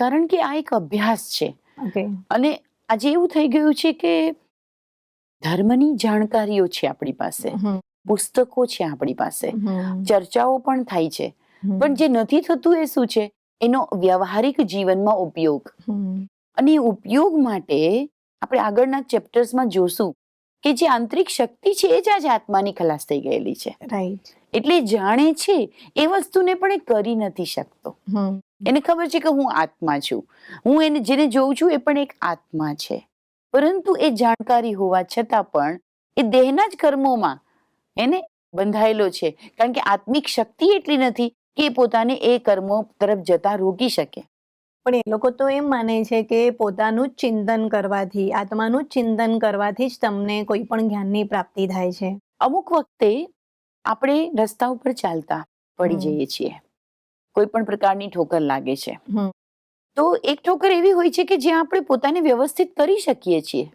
કારણ કે આ એક અભ્યાસ છે. અને આજે એવું થઈ ગયું છે કે ધર્મની જાણકારીઓ છે આપણી પાસે. પુસ્તકો છે આપણી પાસે. ચર્ચાઓ પણ થાય છે. પણ જે નથી થતું એ શું છે? એનો વ્યવહારિક જીવનમાં ઉપયોગ. અને ઉપયોગ માટે આપણે આગળના ચેપ્ટર્સમાં જોશું કે જે આંતરિક શક્તિ છે એ જ આજે આત્માની ખલાસ થઈ ગયેલી છે. રાઈટ એટલે જાણે છે એ વસ્તુને પણ એ કરી નથી શકતો. એને ખબર છે કે હું આત્મા છું. હું એને જેને જોઉં છું એ પણ એક આત્મા છે. પરંતુ એ જાણકારી હોવા છતાં પણ એ દેહના જ કર્મોમાં એને બંધાયેલો છે. કારણ કે આત્મિક શક્તિ એટલી નથી કે પોતાને એ કર્મો તરફ જતા રોકી શકે. પણ એ લોકો તો એમ માને છે કે પોતાનું જ ચિંતન કરવાથી આત્માનું જ ચિંતન કરવાથી જ તમને કોઈ પણ જ્ઞાનની પ્રાપ્તિ થાય છે. અમુક વખતે આપણે રસ્તા ઉપર ચાલતા પડી જઈએ છીએ. કોઈ પણ પ્રકારની ઠોકર લાગે છે. તો એક ઠોકર એવી હોય છે કે જ્યાં આપણે પોતાને વ્યવસ્થિત કરી શકીએ છીએ.